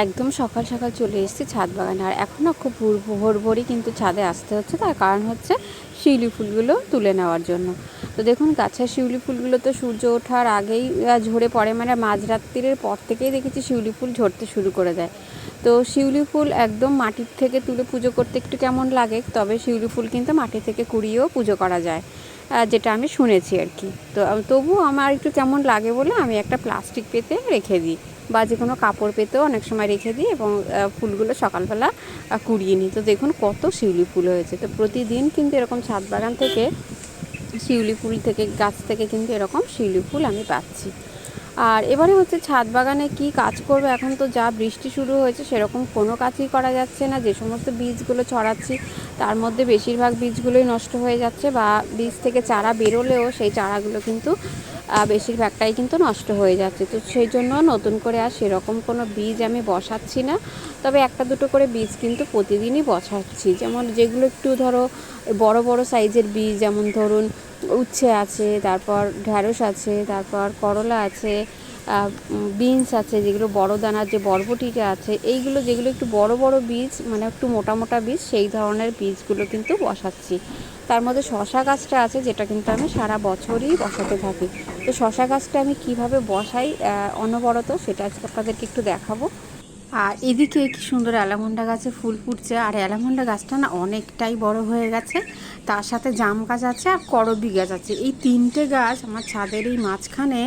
একদম সকাল সকাল চলে এসেছি ছাদ বাগানে। আর এখনও খুব ভোর ভোর ভোরই কিন্তু ছাদে আসতে হচ্ছে। তার কারণ হচ্ছে শিউলি ফুলগুলো তুলে নেওয়ার জন্য। তো দেখুন, গাছের শিউলি ফুলগুলো তো সূর্য ওঠার আগেই ঝরে পড়ে। মানে মাঝরাত্রির পর থেকেই দেখেছি শিউলি ফুল ঝরতে শুরু করে দেয়। তো শিউলি ফুল একদম মাটির থেকে তুলে পুজো করতে একটু কেমন লাগে, তবে শিউলি ফুল কিন্তু মাটি থেকে কুড়িয়েও পুজো করা যায় যেটা আমি শুনেছি আর কি। তো, তবুও আমার একটু কেমন লাগে বলে আমি একটা প্লাস্টিক পেতে রেখে দিই। বা যে কোনো কাপড় পেতেও অনেক সময় রেখে দিই এবং ফুলগুলো সকালবেলা কুড়িয়ে নিই। তো দেখুন কত শিউলি ফুল হয়েছে। তো প্রতিদিন কিন্তু এরকম ছাদ বাগান থেকে, শিউলি ফুল থেকে, গাছ থেকে কিন্তু এরকম শিউলি ফুল আমি পাচ্ছি। আর এবারে হচ্ছে ছাদ বাগানে কি কাজ করবে? এখন তো যা বৃষ্টি শুরু হয়েছে সেরকম কোনো কাজই করা যাচ্ছে না। যে সমস্ত বীজগুলো ছড়াচ্ছি, তার মধ্যে বেশিরভাগ বীজগুলোই নষ্ট হয়ে যাচ্ছে বা বীজ থেকে চারা বেরোলেও সেই চারাগুলো কিন্তু বেশিরভাগটাই কিন্তু নষ্ট হয়ে যাচ্ছে। তো সেই জন্য নতুন করে আর সেরকম কোনো বীজ আমি বসাচ্ছি না। তবে একটা দুটো করে বীজ কিন্তু প্রতিদিনই বসাচ্ছি। যেমন যেগুলো একটু ধরো, বড় বড় সাইজের বীজ, যেমন ধরুন উচ্ছে আছে, তারপর ঢ্যাঁড়স আছে, তারপর করলা আছে বিনস আছে, যেগুলো বড় দানার যে বরবটিটা আছে, এইগুলো যেগুলো একটু বড় বড় বীজ মানে একটু মোটা মোটা বীজ, সেই ধরনের বীজগুলো কিন্তু বসাচ্ছি। তার মধ্যে শশা গাছটা আছে, যেটা কিন্তু আমি সারা বছরই বসাতে থাকি। তো শশা গাছটা আমি কীভাবে বসাই অনবরত, সেটা আজকে আপনাদেরকে একটু দেখাবো। আর এদিকে কি সুন্দর অ্যালামন্ডা গাছে ফুল ফুটছে। আর অ্যালামন্ডা গাছটা না অনেকটাই বড় হয়ে গেছে। তার সাথে জাম গাছ আছে আর করবি গাছ আছে। এই তিনটে গাছ আমার ছাদের এই মাঝখানে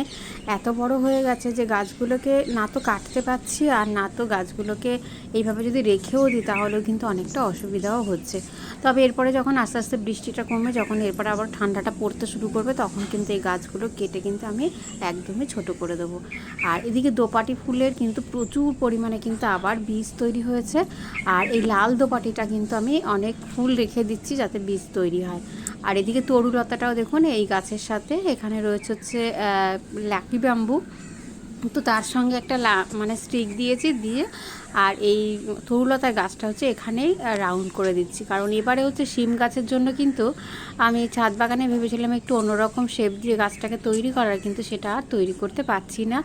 এত বড় হয়ে গেছে যে গাছগুলোকে না তো কাটতে পারছি আর না তো গাছগুলোকে এইভাবে যদি রেখেও দিই, তাহলেও কিন্তু অনেকটা অসুবিধাও হচ্ছে। তবে এরপরে যখন আস্তে আস্তে বৃষ্টিটা কমে যখন এরপরে আবার ঠান্ডাটা পড়তে শুরু করবে, তখন কিন্তু এই গাছগুলো কেটে কিন্তু আমি একদমই ছোট করে দেবো। আর এদিকে দোপাটি ফুলের কিন্তু প্রচুর পরিমাণে কিন্তু আবার বীজ তৈরি হয়েছে। আর এই লাল দোপাটিটা কিন্তু আমি অনেক ফুল রেখে দিচ্ছি যাতে বীজ তৈরি হয়। আর এদিকে তরুলতাটাও দেখুন, এই গাছের সাথে এখানে রয়েছে হচ্ছে ল্যাকি ব্যাম্বু। তো তার সঙ্গে একটা মানে স্টিক দিয়েছি, দিয়ে আর এই তরুলতার গাছটা হচ্ছে এখানেই রাউন্ড করে দিচ্ছি। কারণ এবারে হচ্ছে শিম গাছের জন্য কিন্তু আমি ছাদ বাগানে ভেবেছিলাম একটু অন্যরকম শেপ দিয়ে গাছটাকে তৈরি করার, কিন্তু সেটা আর তৈরি করতে পারছি না।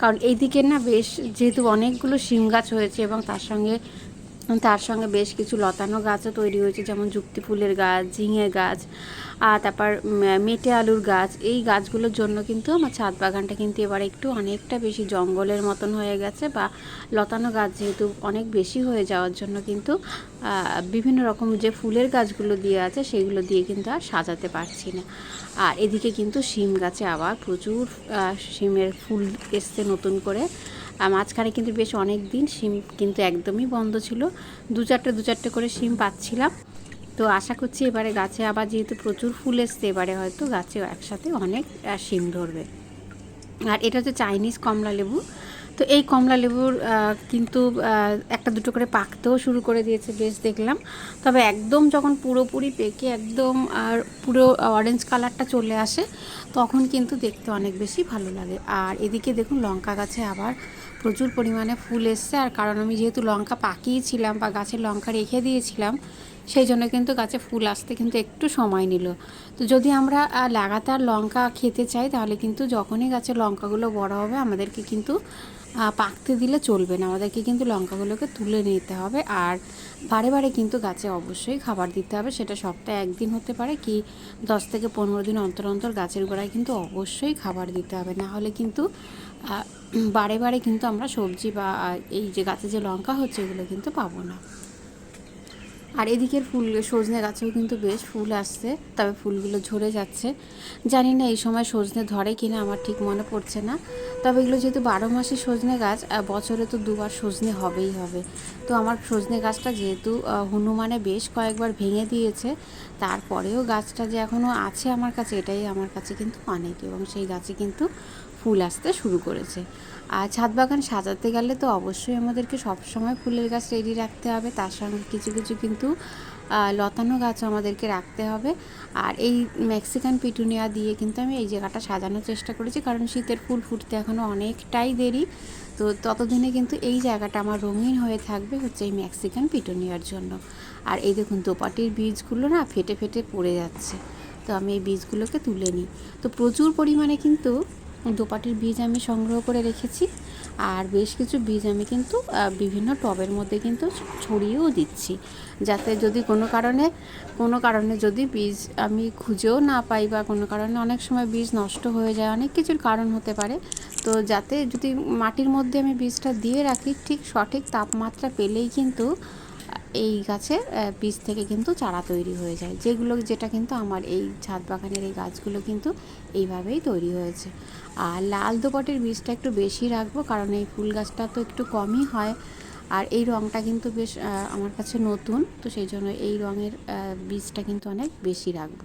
কারণ এইদিকে না বেশ যেহেতু অনেকগুলো শিম গাছ হয়েছে এবং তার সঙ্গে তার সঙ্গে বেশ কিছু লতানো গাছও তৈরি হয়েছে, যেমন যুক্তি ফুলের গাছ ঝিঙে গাছ, আর তারপর মেটে আলুর গাছ। এই গাছগুলোর জন্য কিন্তু আমার ছাদ বাগানটা কিন্তু এবার একটু অনেকটা বেশি জঙ্গলের মতন হয়ে গেছে বা লতানো গাছ যেহেতু অনেক বেশি হয়ে যাওয়ার জন্য কিন্তু বিভিন্ন রকম যে ফুলের গাছগুলো দিয়ে আছে সেগুলো দিয়ে কিন্তু আর সাজাতে পারছি না। আর এদিকে কিন্তু শিম গাছে আবার প্রচুর শিমের ফুল এসছে নতুন করে। আর মাঝখানে কিন্তু বেশ অনেক দিন সিম কিন্তু একদমই বন্ধ ছিল। দু চারটে দু চারটে করে সিম পাচ্ছিলাম। তো আশা করছি এবারে গাছে আবার যেহেতু প্রচুর ফুল এসছে, এবারে হয়তো গাছে একসাথে অনেক সিম ধরবে। আর এটা হচ্ছে চাইনিজ কমলা লেবু তো এই কমলা লেবুর কিন্তু একটা দুটো করে পাকতেও শুরু করে দিয়েছে, বেশ দেখলাম। তবে একদম যখন পুরোপুরি পেকে একদম, আর পুরো অরেঞ্জ কালারটা চলে আসে, তখন কিন্তু দেখতে অনেক বেশি ভালো লাগে। আর এদিকে দেখুন, লঙ্কা গাছে আবার প্রচুর পরিমাণে ফুল এসছে। আর কারণ আমি যেহেতু লঙ্কা পাকিয়েছিলাম বা গাছে লঙ্কা রেখে দিয়েছিলাম, সেই জন্য কিন্তু গাছে ফুল আসতে কিন্তু একটু সময় নিল। তো যদি আমরা লাগাতার লঙ্কা খেতে চাই, তাহলে কিন্তু যখনই গাছে লঙ্কাগুলো বড় হবে, আমাদেরকে কিন্তু পাকতে দিলে চলবে না। আমাদেরকে কিন্তু লঙ্কাগুলোকে তুলে নিতে হবে আর বারে বারে কিন্তু গাছে অবশ্যই খাবার দিতে হবে। সেটা সপ্তাহে একদিন হতে পারে কি দশ থেকে পনেরো দিন অন্তর অন্তর গাছের গোড়ায় কিন্তু অবশ্যই খাবার দিতে হবে। না হলে কিন্তু বারে বারে কিন্তু আমরা সবজি বা এই যে গাছে যে লঙ্কা হচ্ছে এগুলো কিন্তু পাবো না। আর এদিকের ফুল, সজনে গাছেও কিন্তু বেশ ফুল আসছে, তবে ফুলগুলো ঝরে যাচ্ছে। জানি না এই সময় সজনে ধরে কিনা, আমার ঠিক মনে পড়ছে না। তবে এগুলো যেহেতু বারো মাসে সজনে গাছ বছরে তো দুবার সজনে হবেই হবে। তো আমার সজনে গাছটা যেহেতু হনুমানে বেশ কয়েকবার ভেঙে দিয়েছে, তারপরেও গাছটা যে এখনও আছে আমার কাছে, এটাই আমার কাছে কিন্তু অনেক এবং সেই গাছে কিন্তু ফুল আসতে শুরু করেছে। আর ছাদ বাগান সাজাতে গেলে তো অবশ্যই আমাদেরকে সবসময় ফুলের গাছ রেডি রাখতে হবে, তার সঙ্গে কিছু কিছু কিন্তু লতানো গাছও আমাদেরকে রাখতে হবে। আর এই মেক্সিকান পিটুনিয়া দিয়ে কিন্তু আমি এই জায়গাটা সাজানোর চেষ্টা করেছি, কারণ শীতের ফুল ফুটতে এখনও অনেকটাই দেরি। তো ততদিনে কিন্তু এই জায়গাটা আমার রঙিন হয়ে থাকবে হচ্ছে এই মেক্সিকান পিটুনিয়ার জন্য। আর এই দেখুন দোপাটির বীজগুলো না ফেটে ফেটে পড়ে যাচ্ছে। তো আমি এই বীজগুলোকে তুলে নিই। তো প্রচুর পরিমাণে কিন্তু দোপাটির বীজ আমি সংগ্রহ করে রেখেছি। আর বেশ কিছু বীজ আমি কিন্তু বিভিন্ন টবের মধ্যে কিন্তু ছড়িয়েও দিচ্ছি। যাতে যদি কোনো কারণে কোনো কারণে যদি বীজ আমি খুঁজেও না পাই বা কোনো কারণে অনেক সময় বীজ নষ্ট হয়ে যায়, অনেক কিছুর কারণ হতে পারে। তো যাতে যদি মাটির মধ্যে আমি বীজটা দিয়ে রাখি, ঠিক সঠিক তাপমাত্রা পেলেই কিন্তু এই গাছের বীজ থেকে কিন্তু চারা তৈরি হয়ে যায়। যেগুলো, যেটা কিন্তু আমার এই ছাদ বাগানের এই গাছগুলো কিন্তু এইভাবেই তৈরি হয়েছে। আর লাল দোপাটের বীজটা একটু বেশি রাখব, কারণ এই ফুল গাছটা তো একটু কমই হয়। আর এই রঙটা কিন্তু বেশ আমার কাছে নতুন, তো সেই জন্য এই রঙের বীজটা কিন্তু অনেক বেশি রাখব।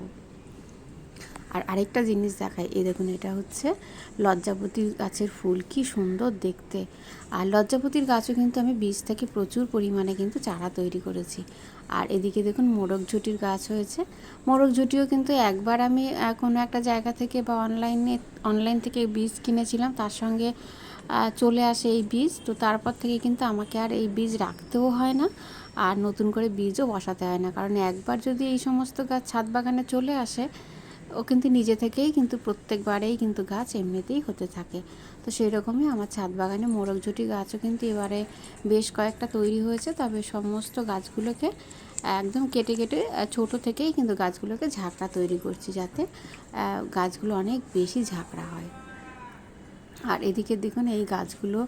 আর আরেকটা জিনিস দেখাই, এই দেখুন এটা হচ্ছে লজ্জাপতির গাছের ফুল, কি সুন্দর দেখতে। আর লজ্জাপতির গাছও কিন্তু আমি বীজ থেকে প্রচুর পরিমাণে কিন্তু চারা তৈরি করেছি। আর এদিকে দেখুন মোরগ ঝুটির গাছ হয়েছে। মোরগ ঝুটিও কিন্তু একবার আমি কোনো একটা জায়গা থেকে বা অনলাইনে, অনলাইন থেকে বীজ কিনেছিলাম, তার সঙ্গে চলে আসে এই বীজ। তো তারপর থেকে কিন্তু আমাকে আর এই বীজ রাখতেও হয় না, আর নতুন করে বীজও বসাতে হয় না। কারণ একবার যদি এই সমস্ত গাছ ছাদ বাগানে চলে আসে ও কিন্তু নিজে থেকেই কিন্তু প্রত্যেকবারেই কিন্তু গাছ এমনিতেই হতে থাকে। তো সেই রকমই আমার ছাদ বাগানে মোরগঝুটি গাছও কিন্তু এবারে বেশ কয়েকটা তৈরি হয়েছে। তবে সমস্ত গাছগুলোকে একদম কেটে কেটে ছোট থেকেই কিন্তু গাছগুলোকে ঝাঁকড়া তৈরি করছি যাতে গাছগুলো অনেক বেশি ঝাঁকড়া হয়। আর এদিকে দেখুন এই গাছগুলো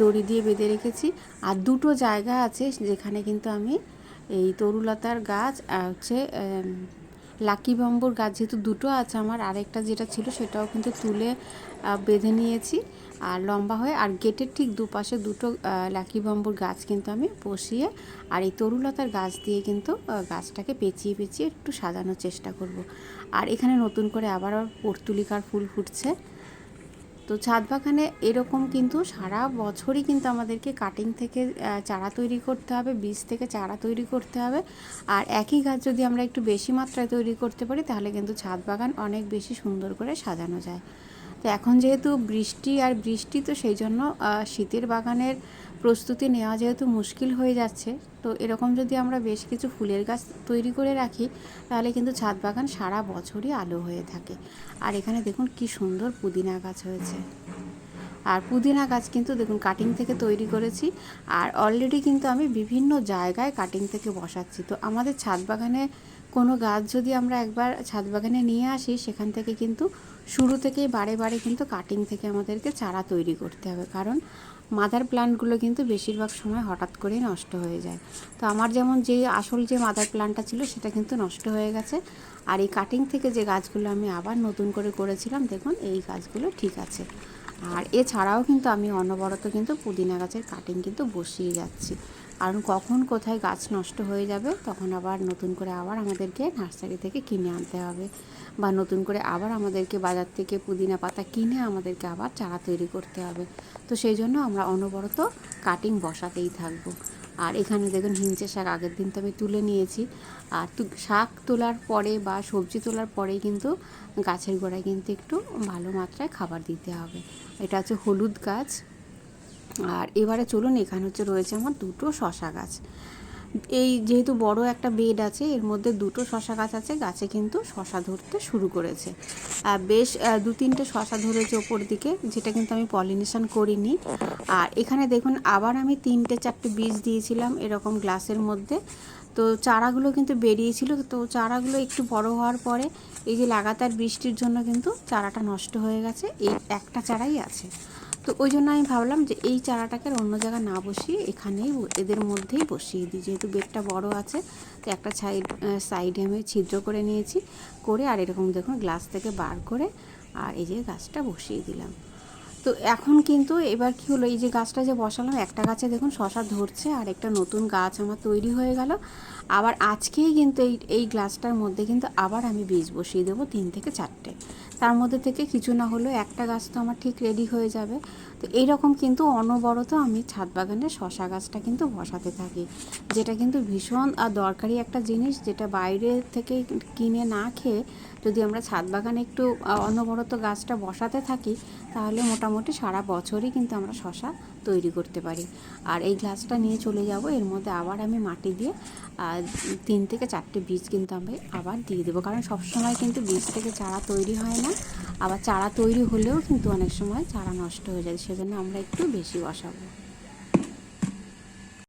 দড়ি দিয়ে বেঁধে রেখেছি। আর দুটো জায়গা আছে যেখানে কিন্তু আমি এই তরুলতার গাছ হচ্ছে লাকি বাম্বুর গাছ যেহেতু দুটো আছে আমার, আরেকটা যেটা ছিল সেটাও কিন্তু তুলে বেঁধে নিয়েছি। আর লম্বা হয়ে, আর গেটের ঠিক দুপাশে দুটো লাকি বাম্বুর গাছ কিন্তু আমি বসিয়ে, আর এই তরুলতার গাছ দিয়ে কিন্তু গাছটাকে পেঁচিয়ে পেঁচিয়ে একটু সাজানোর চেষ্টা করব। আর এখানে নতুন করে আবার পর্তুলিকার ফুল ফুটছে। তো ছাদ বাগানে এরকম কিন্তু সারা বছরই কিন্তু আমাদেরকে কাটিং থেকে চারা তৈরি করতে হবে, বীজ থেকে চারা তৈরি করতে হবে। আর একই গাছ যদি আমরা একটু বেশি মাত্রায় তৈরি করতে পারি, তাহলে কিন্তু ছাদ বাগান অনেক বেশি সুন্দর করে সাজানো যায়। তো এখন যেহেতু বৃষ্টি আর বৃষ্টি তো সেই জন্য শীতের বাগানের প্রস্তুতি নেওয়া যেহেতু মুশকিল হয়ে যাচ্ছে, তো এরকম যদি আমরা বেশ কিছু ফুলের গাছ তৈরি করে রাখি, তাহলে কিন্তু ছাদ বাগান সারা বছরই আলো হয়ে থাকে। আর এখানে দেখুন কি সুন্দর পুদিনা গাছ হয়েছে। আর পুদিনা গাছ কিন্তু দেখুন কাটিং থেকে তৈরি করেছি, আর অলরেডি কিন্তু আমি বিভিন্ন জায়গায় কাটিং থেকে বসাচ্ছি। তো আমাদের ছাদ বাগানে কোনো গাছ যদি আমরা একবার ছাদ বাগানে নিয়ে আসি, সেখান থেকে কিন্তু শুরু থেকেই বারে বারে কিন্তু কাটিং থেকে আমাদেরকে চারা তৈরি করতে হবে। কারণ মাদার প্লান্টগুলো কিন্তু বেশিরভাগ সময় হঠাৎ করেই নষ্ট হয়ে যায়। তো আমার যেমন যে আসল যে মাদার প্লান্টটা ছিল সেটা কিন্তু নষ্ট হয়ে গেছে। আর এই কাটিং থেকে যে গাছগুলো আমি আবার নতুন করে করেছিলাম, দেখুন এই গাছগুলো ঠিক আছে। আর এছাড়াও কিন্তু আমি অনবরত কিন্তু পুদিনা গাছের কাটিং কিন্তু বসিয়ে যাচ্ছি। কারণ কখন কোথায় গাছ নষ্ট হয়ে যাবে, তখন আবার নতুন করে আবার আমাদেরকে নার্সারি থেকে কিনে আনতে হবে। বা নতুন করে আবার আমাদেরকে বাজার থেকে পুদিনা পাতা কিনে আমাদেরকে আবার চারা তৈরি করতে হবে। তো সেই জন্য আমরা অনবরত কাটিং বসাতেই থাকব। আর এখানে দেখুন হিঞ্চে শাক আগের দিন তো আমি তুলে নিয়েছি। আর শাক তোলার পরে বা সবজি তোলার পরেই কিন্তু গাছের গোড়ায় কিন্তু একটু ভালো মাত্রায় খাবার দিতে হবে। এটা হচ্ছে হলুদ গাছ। আর এবারে চলুন, এখানে হচ্ছে রয়েছে আমার দুটো শশা গাছ। এই যেহেতু বড় একটা বেড আছে, এর মধ্যে দুটো শশা গাছ আছে, গাছে কিন্তু শশা ধরতে শুরু করেছে। আর বেশ দু তিনটে শশা ধরেছে ওপর দিকে, যেটা কিন্তু আমি পলিনেশন করিনি। আর এখানে দেখুন, আবার আমি তিনটে চারটে বীজ দিয়েছিলাম এরকম গ্লাসের মধ্যে। তো চারাগুলো কিন্তু বেরিয়েছিল, তো চারাগুলো একটু বড় হওয়ার পরে এই যে লাগাতার বৃষ্টির জন্য কিন্তু চারাটা নষ্ট হয়ে গেছে, এই একটা চারাই আছে। তো ওই জন্য আমি ভাবলাম যে এই চারাটাকে অন্য জায়গায় না বসিয়ে এখানেই এদের মধ্যেই বসিয়ে দিই। যেহেতু বেডটা বড় আছে, তো একটা সাইড সাইডে আমি ছিদ্র করে নিয়েছি, করে আর এরকম দেখুন গ্লাস থেকে বার করে আর এই যে গাছটা বসিয়ে দিলাম। তো এখন কিন্তু এবার কি হলো, এই যে গাছটা যে বসালাম, একটা গাছে দেখুন শশা ধরছে আর একটা নতুন গাছ আমার তৈরি হয়ে গেল। আবার আজকেই কিন্তু এই এই গ্লাসটার মধ্যে কিন্তু আবার আমি বীজ বসিয়ে দেবো তিন থেকে চারটে। তার মধ্যে থেকে কিছু না হলেও একটা গাছ তো আমার ঠিক রেডি হয়ে যাবে। তো এইরকম কিন্তু অনবরত আমি ছাদ বাগানে শশা গাছটা কিন্তু বসাতে থাকি যেটা কিন্তু ভীষণ আহ, দরকারি একটা জিনিস যেটা বাইরে থেকে কিনে না খেয়ে যদি আমরা ছাদ বাগানে একটু অনবরত গাছটা বসাতে থাকি তাহলে মোটামুটি সারা বছরই কিন্তু আমরা শশা তৈরি করতে পারি। আর এই গ্লাসটা নিয়ে চলে যাব এর মধ্যে আবার আমি মাটি দিয়ে তিন থেকে চারটে বীজ কিন্তু আমি আবার দিয়ে দেবো। কারণ সবসময় কিন্তু বীজ থেকে চারা তৈরি হয় না। আবার চারা তৈরি হলেও কিন্তু অনেক সময় চারা নষ্ট হয়ে যায়, সেজন্য আমরা একটু বেশি বসাবো।